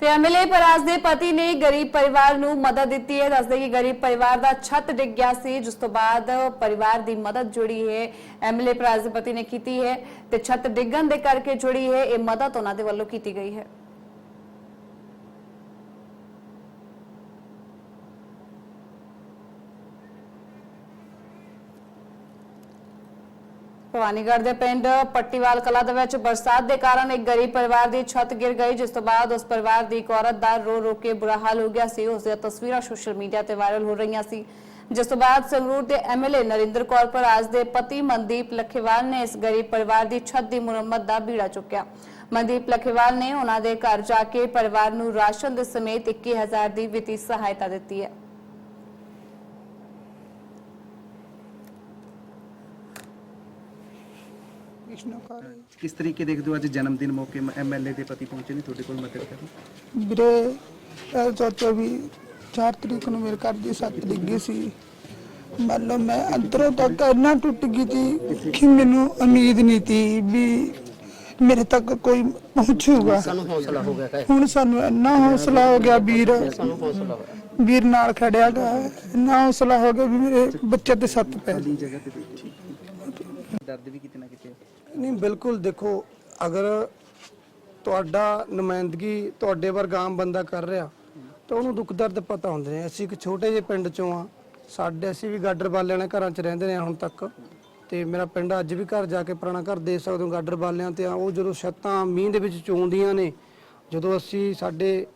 ਤੇ ਐਮਐਲਏ ਪਰਾਜ ਦੇ ਪਤੀ ਨੇ ਗਰੀਬ ਪਰਿਵਾਰ ਨੂੰ ਮਦਦ ਦਿੱਤੀ ਹੈ। ਦੱਸਦੇ ਕਿ ਗਰੀਬ ਪਰਿਵਾਰ ਦਾ ਛੱਤ ਡਿੱਗ ਗਿਆ ਸੀ, ਜਿਸ ਤੋਂ ਬਾਅਦ ਪਰਿਵਾਰ ਦੀ ਮਦਦ ਜੁੜੀ ਹੈ, ਐਮਐਲਏ ਪਰਾਜ ਦੇ ਪਤੀ ਨੇ ਕੀਤੀ ਹੈ ਤੇ ਛੱਤ ਡਿੱਗਣ ਦੇ ਕਰਕੇ ਜੁੜੀ ਹੈ। ਇਹ ਮਦਦ ਉਹਨਾਂ ਦੇ ਵੱਲੋਂ ਕੀਤੀ ਗਈ ਹੈ। ਭਵਾਨੀਗੜ੍ਹ ਦੇ ਪਿੰਡ ਪੱਟੀਵਾਲ ਕਲਾ ਦੇ ਵਿੱਚ ਬਰਸਾਤ ਦੇ ਕਾਰਨ ਇੱਕ ਗਰੀਬ ਪਰਿਵਾਰ ਦੀ ਛੱਤ ਗਿਰ ਗਈ, ਜਿਸ ਤੋਂ ਬਾਅਦ ਉਸ ਪਰਿਵਾਰ ਦੀ ਇੱਕ ਔਰਤ ਦਾ ਰੋ ਰੋ ਕੇ ਬੁਰਾ ਹਾਲ ਹੋ ਗਿਆ ਸੀ। ਉਸ ਦੀਆਂ ਤਸਵੀਰਾਂ ਸੋਸ਼ਲ ਮੀਡੀਆ ਤੇ ਵਾਇਰਲ ਹੋ ਰਹੀਆਂ ਸੀ। ਜਿਸ ਤੋਂ ਬਾਅਦ ਸੰਗਰੂਰ ਦੇ ਐਮਐਲਏ ਨਰਿੰਦਰ ਕੌਰ ਪਰਾਜ ਦੇ ਪਤੀ ਮਨਦੀਪ ਲਖੇਵਾਲ ਨੇ ਇਸ ਗਰੀਬ ਪਰਿਵਾਰ ਦੀ ਛੱਤ ਦੀ ਮੁਰੰਮਤ ਦਾ ਬੀੜਾ ਚੁੱਕਿਆ। ਮਨਦੀਪ ਲਖੇਵਾਲ ਨੇ ਉਹਨਾਂ ਦੇ ਘਰ ਜਾ ਕੇ ਪਰਿਵਾਰ ਨੂੰ ਰਾਸ਼ਨ ਦੇ ਸਮੇਤ 21000 ਦੀ ਵਿੱਤੀ ਸਹਾਇਤਾ ਦਿੱਤੀ ਹੈ। ਕਿਸ ਤਰੀਕੇ ਦੇਖਦੇ ਹੋ ਅੱਜ ਜਨਮ ਦਿਨ ਮੌਕੇ ਐਮਐਲਏ ਦੇ ਪਤੀ ਪਹੁੰਚੇ ਨੇ ਤੁਹਾਡੇ ਕੋਲ ਮਦਦ ਕਰਨ? ਵੀਰੇ ਇਹ ਚਾਚਾ ਵੀ 4 ਤਰੀਕ ਨੂੰ ਮੇਰੇ ਘਰ ਦੀ ਸੱਤ ਡਿੱਗੀ ਸੀ। ਮੰਨ ਲਓ ਮੈਂ ਅੰਦਰੋਂ ਤੱਕ ਇੰਨਾ ਟੁੱਟ ਗਈ ਸੀ ਕਿ ਮੈਨੂੰ ਉਮੀਦ ਨਹੀਂ ਸੀ ਵੀ ਮੇਰੇ ਤੱਕ ਕੋਈ ਪਹੁੰਚੂਗਾ। ਸਾਨੂੰ ਹੌਸਲਾ ਹੋ ਗਿਆ ਹੈ ਹੁਣ ਸਾਨੂੰ ਇੰਨਾ ਹੌਸਲਾ ਹੋ ਗਿਆ ਵੀਰ। ਸਾਨੂੰ ਹੌਸਲਾ ਹੋਇਆ ਵੀਰ ਨਾਲ ਖੜਿਆ ਗਾ ਇੰਨਾ ਹੌਸਲਾ ਹੋ ਗਿਆ ਵੀ ਮੇਰੇ ਬੱਚੇ ਤੇ ਸੱਤ ਪੈ ਖਾਲੀ ਜਗ੍ਹਾ ਤੇ ਬੈਠੀ। ਦਰਦ ਵੀ ਕਿਤੇ ਨਾ ਕਿਤੇ ਨਹੀਂ, ਬਿਲਕੁਲ ਦੇਖੋ, ਅਗਰ ਤੁਹਾਡਾ ਨੁਮਾਇੰਦਗੀ ਤੁਹਾਡੇ ਵਰਗਾ ਆਮ ਬੰਦਾ ਕਰ ਰਿਹਾ, ਤਾਂ ਉਹਨੂੰ ਦੁੱਖ ਦਰਦ ਪਤਾ ਹੁੰਦੇ ਨੇ। ਅਸੀਂ ਇੱਕ ਛੋਟੇ ਜਿਹੇ ਪਿੰਡ ਚੋਂ ਆ। ਸਾਡੇ, ਅਸੀਂ ਵੀ ਗਾਡਰ ਵਾਲਿਆਂ ਦੇ ਘਰਾਂ 'ਚ ਰਹਿੰਦੇ ਨੇ ਹੁਣ ਤੱਕ। ਤੇ ਮੇਰਾ ਪਿੰਡ ਅੱਜ ਵੀ ਘਰ ਜਾ ਕੇ ਪੁਰਾਣਾ ਘਰ ਦੇਖ ਸਕਦੇ ਹੋ ਗਾਡਰ ਵਾਲਿਆਂ ਤੇ ਆ। ਉਹ ਜਦੋਂ ਛੱਤਾਂ ਮੀਂਹ ਦੇ ਵਿੱਚ ਚੋਂਦੀਆਂ ਨੇ, ਜਦੋਂ ਅਸੀਂ ਸਾਡੇ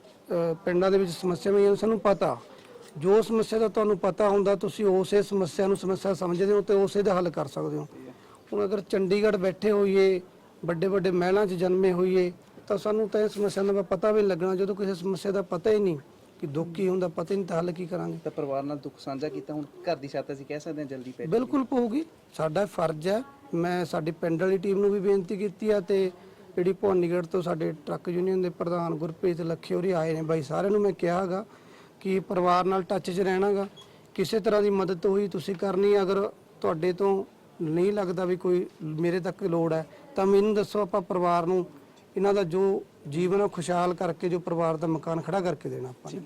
ਪਿੰਡਾਂ ਦੇ ਵਿੱਚ ਸਮੱਸਿਆਵਾਂ ਆਈਆਂ ਸਾਨੂੰ ਪਤਾ। ਜੋ ਸਮੱਸਿਆ ਦਾ ਤੁਹਾਨੂੰ ਪਤਾ ਹੁੰਦਾ, ਤੁਸੀਂ ਉਸੇ ਸਮੱਸਿਆ ਨੂੰ ਸਮੱਸਿਆ ਸਮਝਦੇ ਹੋ ਤੇ ਉਸੇ ਦਾ ਹੱਲ ਕਰ ਸਕਦੇ ਹੋ। ਹੁਣ ਅਗਰ ਚੰਡੀਗੜ੍ਹ ਬੈਠੇ ਹੋਈਏ ਵੱਡੇ ਵੱਡੇ ਮਹਿਲਾਂ 'ਚ ਜਨਮੇ ਹੋਈਏ ਤਾਂ ਸਾਨੂੰ ਤਾਂ ਇਹ ਸਮੱਸਿਆ ਦਾ ਪਤਾ ਵੀ ਨਹੀਂ ਲੱਗਣਾ ਜਦੋਂ ਕਿਸੇ ਸਮੱਸਿਆ ਦਾ ਪਤਾ ਹੀ ਨਹੀਂ ਕਿ ਦੁੱਖ ਕੀ ਹੁੰਦਾ ਪਤਾ ਹੀ ਨਹੀਂ ਤਾਂ ਹੱਲ ਕੀ ਕਰਾਂਗੇ। ਤਾਂ ਪਰਿਵਾਰ ਨਾਲ ਦੁੱਖ ਸਾਂਝਾ ਕੀਤਾ ਹੁਣ ਘਰ ਦੀ ਛੱਤ ਅਸੀਂ ਕਹਿ ਸਕਦੇ ਹਾਂ ਜਲਦੀ ਪੈ ਬਿਲਕੁਲ ਪਊਗੀ। ਸਾਡਾ ਫਰਜ਼ ਹੈ ਮੈਂ ਸਾਡੀ ਪਿੰਡ ਵਾਲੀ ਟੀਮ ਨੂੰ ਵੀ ਬੇਨਤੀ ਕੀਤੀ ਆ ਤੇ ਜਿਹੜੀ ਭਵਾਨੀਗੜ੍ਹ ਤੋਂ ਸਾਡੇ ਟਰੱਕ ਯੂਨੀਅਨ ਦੇ ਪ੍ਰਧਾਨ ਗੁਰਪ੍ਰੀਤ ਲੱਖੇ ਹੋਰੀ ਆਏ ਨੇ ਬਾਈ ਸਾਰਿਆਂ ਨੂੰ ਮੈਂ ਕਿਹਾਗਾ ਕਿ ਪਰਿਵਾਰ ਨਾਲ ਟੱਚ 'ਚ ਰਹਿਣਾਗਾ ਕਿਸੇ ਤਰ੍ਹਾਂ ਦੀ ਮਦਦ ਹੋਈ ਤੁਸੀਂ ਕਰਨੀ ਅਗਰ ਤੁਹਾਡੇ ਤੋਂ ਨਹੀਂ ਲੱਗਦਾ ਵੀ ਕੋਈ ਮੇਰੇ ਤੱਕ ਲੋੜ ਹੈ। ਤਾਂ ਮੈਨੂੰ ਦੱਸੋ ਆਪਾਂ ਪਰਿਵਾਰ ਨੂੰ, ਇਹਨਾਂ ਦਾ ਜੋ ਜੀਵਨ ਹੈ ਉਹ ਖੁਸ਼ਹਾਲ ਕਰਕੇ, ਜੋ ਪਰਿਵਾਰ ਦਾ ਮਕਾਨ ਖੜਾ ਕਰਕੇ ਦੇਣਾ ਆਪਾਂ ਨੇ।